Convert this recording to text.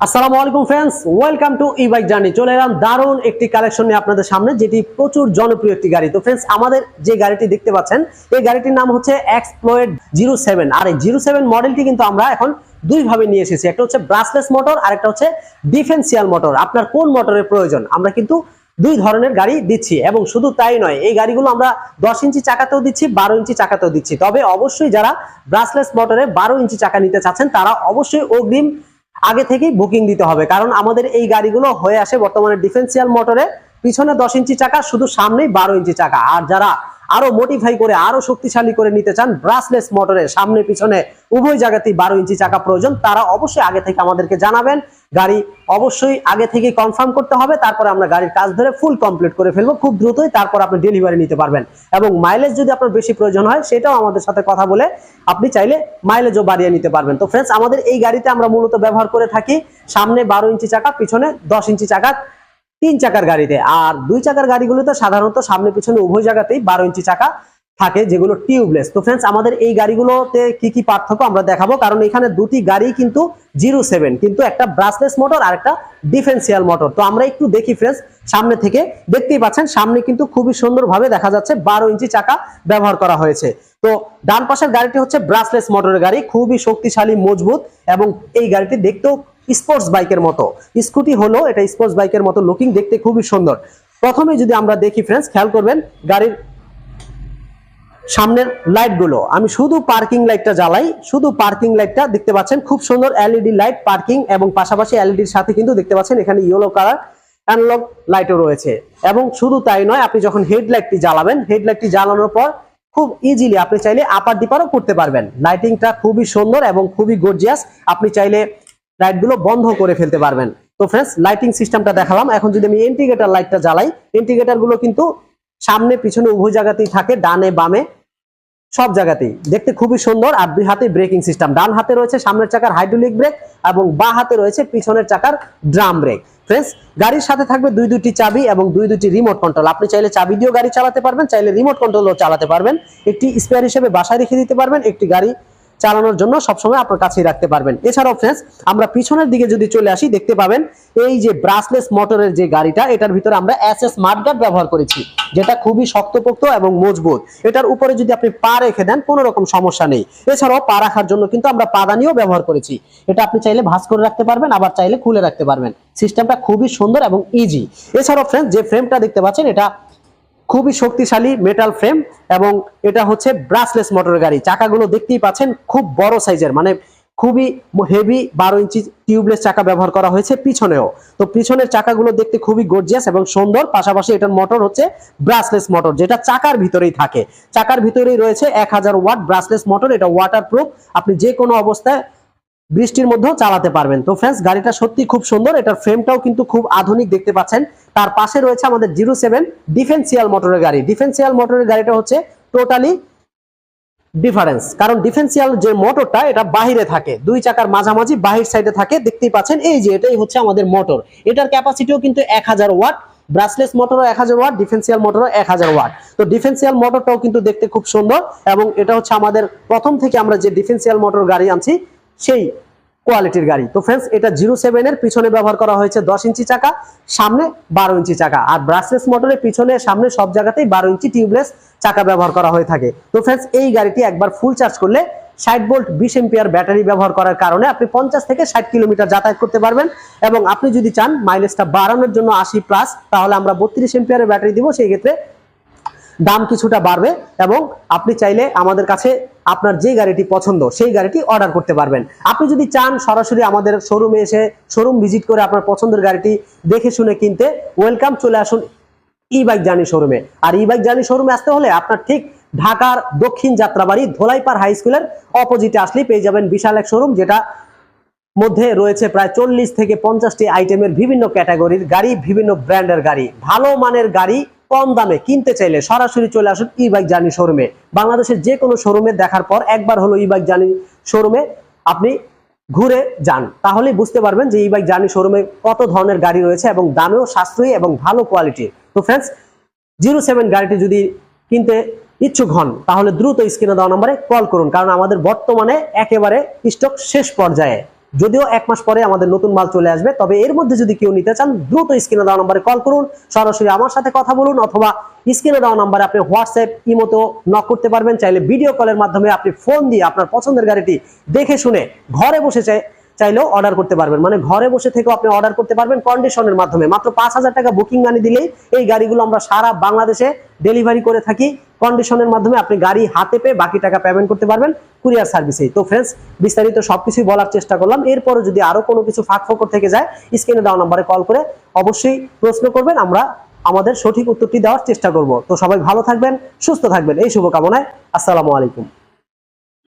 আসসালামু আলাইকুম friends welcome to e bike journey চলে এলাম দারুণ একটি কালেকশন নিয়ে আপনাদের সামনে, যেটি প্রচুর জনপ্রিয় একটি গাড়ি। তো ফ্রেন্ডস আমাদের যে গাড়িটি দেখতে পাচ্ছেন, এই গাড়িটির নাম হচ্ছে এক্সপ্লোয়েড জিরো সেভেন আর এই জিরো সেভেন মডেলটি কিন্তু আমরা এখন দুই ভাবে নিয়ে এসেছি। একটা হচ্ছে ব্রাসলেস মোটর আর একটা হচ্ছে ডিফেন্সিয়াল মোটর আপনার কোন মোটরের প্রয়োজন, আমরা কিন্তু দুই ধরনের গাড়ি দিচ্ছি, এবং শুধু তাই নয়, এই গাড়িগুলো আমরা দশ ইঞ্চি চাকাতেও দিচ্ছি, বারো ইঞ্চি চাকাতেও দিচ্ছি। তবে অবশ্যই যারা ব্রাসলেস মোটরে বারো ইঞ্চি চাকা নিতে চাচ্ছেন, তারা অবশ্যই অগ্রিম আগে থেকেই বুকিং দিতে হবে। কারণ আমাদের এই গাড়িগুলো হয়ে আসে বর্তমানে ডিফেন্সিয়াল মোটরে পিছনে দশ ইঞ্চি চাকা, শুধু সামনেই বারো ইঞ্চি চাকা। আর যারা আরও মডিফাই করে, আরও শক্তিশালী করে নিতে চান ব্রাসলেস মোটরে সামনে পিছনে উভয় জায়গাতেই বারো ইঞ্চি চাকা প্রয়োজন। তারা অবশ্যই আগে থেকে আমাদেরকে জানাবেন। গাড়ি অবশ্যই আগে থেকে কনফার্ম করতে হবে। তারপরে আমরা গাড়ির কাজ ধরে ফুল কমপ্লিট করে ফেলব। খুব দ্রুতই তারপর আপনি ডেলিভারি নিতে পারবেন। এবং মাইলেজ যদি আপনার বেশি প্রয়োজন হয়, সেটাও আমাদের সাথে কথা বলে আপনি চাইলে মাইলেজও বাড়িয়ে নিতে পারবেন। তো ফ্রেন্ডস আমাদের এই গাড়িতে আমরা মূলত ব্যবহার করে থাকি সামনে বারো ইঞ্চি চাকা, পিছনে দশ ইঞ্চি চাকা। তিন চাকার গাড়িতে। আর দুই চাকার গাড়িগুলোতে সাধারণত সামনে পিছনে উভয় জায়গাতেই বারো ইঞ্চি চাকা থাকে, যেগুলো টিউবলেস তো ফ্রেন্ডস আমাদের এই গাড়িগুলোতে কি কি পার্থক্য আমরা দেখাবো? কারণ এখানে দুটি গাড়ি কিন্তু জিরো সেভেন কিন্তু একটা ব্রাসলেস মোটর আর একটা ডিফেন্সিয়াল মোটর তো আমরা একটু দেখি ফ্রেন্ডস সামনে থেকে দেখতেই পাচ্ছেন, সামনে কিন্তু খুবই সুন্দরভাবে দেখা যাচ্ছে বারো ইঞ্চি চাকা ব্যবহার করা হয়েছে। তো ডান পাশের গাড়িটি হচ্ছে ব্রাসলেস মোটরের গাড়ি, খুবই শক্তিশালী, মজবুত এবং এই গাড়িটি দেখতেও স্পোর্টস বাইকের মতো। স্কুটি হলো এটা স্পোর্টস বাইকের মতো লুকিং দেখতে খুবই সুন্দর। প্রথমে যদি আমরা দেখি ফ্রেন্ডস খেয়াল করবেন গাড়ির সামনের লাইটগুলো আমি শুধু পার্কিং লাইটটা জ্বালাই, শুধু পার্কিং লাইটটা দেখতে পাচ্ছেন খুব সুন্দর এলইডি লাইট পার্কিং এবং পাশাপাশি এলইডির সাথে কিন্তু দেখতে পাচ্ছেন এখানে ইয়েলো কালার অ্যানালগ লাইটও রয়েছে। এবং শুধু তাই নয়, আপনি যখন হেডলাইটটি জ্বালাবেন হেডলাইটটি জ্বালানোর পর খুব ইজিলি আপনি চাইলে আপার ডিপারও করতে পারবেন। লাইটিংটা খুবই সুন্দর এবং খুবই গর্জিয়াস আপনি চাইলে লাইটগুলো বন্ধ করে ফেলতে পারবেন। তো ফ্রেন্ডস লাইটিং সিস্টেমটা দেখালাম। এখন যদি আমি ইন্টিগ্রেটার লাইটটা জ্বালাই ইন্টিগ্রেটারগুলো কিন্তু সামনে, পিছনে উভয় জায়গাতেই থাকে, ডানে, বামে, সব জায়গাতেই। দেখতে খুবই সুন্দর। আর দুই হাতে ব্রেকিং সিস্টেম ডান হাতে রয়েছে সামনের চাকার হাইড্রোলিক ব্রেক এবং বা হাতে রয়েছে পিছনের চাকার ড্রাম ব্রেক ফ্রেন্ডস গাড়ির সাথে থাকবে দুই দুটি চাবি এবং দুই দুটি রিমোট কন্ট্রোল আপনি চাইলে চাবি দিয়েও গাড়ি চালাতে পারবেন, চাইলে রিমোট কন্ট্রোলও চালাতে পারবেন। একটি স্পেয়ার হিসেবে বাসায় রেখে দিতে পারবেন, একটি গাড়ি চালানোর জন্য সবসময় আপনার কাছেই রাখতে পারবেন। এছাড়াও ফ্রেন্ডস আমরা পিছনের দিকে যদি চলে আসি, দেখতে পাবেন এই যে ব্রাসলেস মোটরের যে গাড়িটা, এটার ভিতরে আমরা এস এস গার্ড ব্যবহার করেছি, যেটা খুবই শক্তপোক্ত এবং মজবুত। এটার উপরে যদি আপনি পা রেখে দেন, কোনো রকম সমস্যা নেই। এছাড়াও পা রাখার জন্য কিন্তু আমরা পাদানিও ব্যবহার করেছি। এটা আপনি চাইলে ভাঁজ করে রাখতে পারবেন, আবার চাইলে খুলে রাখতে পারবেন। সিস্টেমটা খুবই সুন্দর এবং ইজি এছাড়াও ফ্রেন্ডস যে ফ্রেমটা দেখতে পাচ্ছেন, এটা খুবই শক্তিশালী মেটাল ফ্রেম এবং এটা হচ্ছে ব্রাসলেস মোটর গাড়ি। চাকাগুলো দেখতেই পাচ্ছেন খুব বড় সাইজের মানে খুবই হেভি বারো ইঞ্চি টিউবলেস চাকা ব্যবহার করা হয়েছে পিছনেও। তো পিছনের চাকাগুলো দেখতে খুবই গর্জিয়াস এবং সুন্দর, পাশাপাশি এটার মোটর হচ্ছে ব্রাসলেস মোটর যেটা চাকার ভিতরেই থাকে। চাকার ভিতরেই রয়েছে এক হাজার ওয়াট ব্রাসলেস মোটর এটা ওয়াটার প্রুফ আপনি যে কোনো অবস্থায় বৃষ্টির মধ্যেও চালাতে পারবেন। তো ফ্রেন্ডস গাড়িটা সত্যি খুব সুন্দর। এটার ফ্রেমটাও কিন্তু খুব আধুনিক দেখতে পাচ্ছেন। তার পাশে রয়েছে আমাদের জিরো সেভেন ডিফেন্সিয়াল মোটরের গাড়ি। ডিফেন্সিয়াল মোটরের গাড়িটা হচ্ছে টোটালি ডিফারেন্স কারণ ডিফেন্সিয়াল যে মোটরটা, এটা বাহিরে থাকে। দুই চাকার মাঝামাঝি বাহির সাইডে থাকে। দেখতেই পাচ্ছেন, এই যে এটাই হচ্ছে আমাদের মোটর এটার ক্যাপাসিটিও কিন্তু এক হাজার ওয়াট। ব্রাসলেস মোটরও এক হাজার ওয়াট ডিফেন্সিয়াল মোটরও এক হাজার ওয়াট। তো ডিফেন্সিয়াল মোটরটাও কিন্তু দেখতে খুব সুন্দর এবং এটা হচ্ছে আমাদের প্রথম থেকে আমরা যে ডিফেন্সিয়াল মোটর গাড়ি আনছি, সেই কোয়ালিটির গাড়ি। তো ফ্রেন্ডস এটা জিরো সেভেনের পিছনে ব্যবহার করা হয়েছে দশ ইঞ্চি চাকা, সামনে বারো ইঞ্চি চাকা। আর ব্রাসলেস মোটরের পিছনে, সামনে সব জায়গাতেই বারো ইঞ্চি টিউবলেস চাকা ব্যবহার করা হয়ে থাকে। তো ফ্রেন্ডস এই গাড়িটি একবার ফুল চার্জ করলে ষাট ভোল্ট বিশ এম্পিয়ার ব্যাটারি ব্যবহার করার কারণে আপনি পঞ্চাশ থেকে ষাট কিলোমিটার যাতায়াত করতে পারবেন এবং আপনি যদি চান মাইলেজটা বাড়ানোর জন্য আশি প্লাস তাহলে আমরা বত্রিশ এম্পিয়ারের ব্যাটারি দিব। সেই ক্ষেত্রে দাম কিছুটা বাড়বে এবং আপনি চাইলে আমাদের কাছে আপনার যে গাড়িটি পছন্দ, সেই গাড়িটি অর্ডার করতে পারবেন। আপনি যদি চান সরাসরি আমাদের শোরুমে এসে শোরুম ভিজিট করে আপনার পছন্দের গাড়িটি দেখে শুনে কিনতে ওয়েলকাম চলে আসুন ই বাইক জার্নি শোরুমে আর ই বাইক জার্নি শোরুমে আসতে হলে আপনার ঠিক ঢাকার দক্ষিণ যাত্রাবাড়ি ধোলাইপাড় হাই স্কুলের অপোজিটে আসলেই পেয়ে যাবেন বিশাল এক শোরুম যেটা মধ্যে রয়েছে প্রায় চল্লিশ থেকে পঞ্চাশটি আইটেমের বিভিন্ন ক্যাটাগরির গাড়ি, বিভিন্ন ব্র্যান্ডের গাড়ি। ভালো মানের গাড়ি কম দামে কিনতে চাইলে সরাসরি চলে আসুন ই বাইক জার্নি শোরুমে বাংলাদেশের যে কোনো শোরুমে দেখার পর একবার হলো ই বাইক জার্নি শোরুমে আপনি ঘুরে যান। তাহলেই বুঝতে পারবেন যে ই বাইক জার্নি শোরুমে কত ধরনের গাড়ি রয়েছে এবং দামেও সাশ্রয়ী এবং ভালো কোয়ালিটির তো ফ্রেন্ডস জিরো সেভেন গাড়িটি যদি কিনতে ইচ্ছুক হন, তাহলে দ্রুত স্ক্রিনে দেওয়া নম্বরে কল করুন, কারণ আমাদের বর্তমানে একেবারে স্টক শেষ পর্যায়ে। যদিও এক মাস পরে আমাদের নতুন মাল চলে আসবে, তবে এর মধ্যে যদি কেউ নিতে চান, দ্রুত স্ক্রিনে দেওয়া নম্বরে কল করুন, সরাসরি আমার সাথে কথা বলুন, অথবা স্ক্রিনে দেওয়া নম্বরে আপনি হোয়াটসঅ্যাপ ইমোতো নক করতে পারবেন। চাইলে ভিডিও কলের মাধ্যমে আপনি ফোন দিয়ে আপনার পছন্দের গাড়িটি দেখে শুনে ঘরে বসে চাই চাইলেও অর্ডার করতে পারবেন। মানে ঘরে বসে থেকেও আপনি অর্ডার করতে পারবেন কন্ডিশনের মাধ্যমে। মাত্র পাঁচ হাজার টাকা বুকিং মানি দিলেই এই গাড়িগুলো আমরা সারা বাংলাদেশে ডেলিভারি করে থাকি। কন্ডিশনের মাধ্যমে আপনি গাড়ি হাতে পেয়ে বাকি টাকা পেমেন্ট করতে পারবেন কুরিয়ার সার্ভিসেই তো ফ্রেন্ডস বিস্তারিত সবকিছুই বলার চেষ্টা করলাম। এরপরে যদি আরও কোনো কিছু ফাঁক ফোকর থেকে যায় স্ক্রিনে দেওয়া নম্বরে কল করে অবশ্যই প্রশ্ন করবেন। আমরা আমাদের সঠিক উত্তরটি দেওয়ার চেষ্টা করব। তো সবাই ভালো থাকবেন, সুস্থ থাকবেন। এই শুভকামনায় আসসালামু আলাইকুম।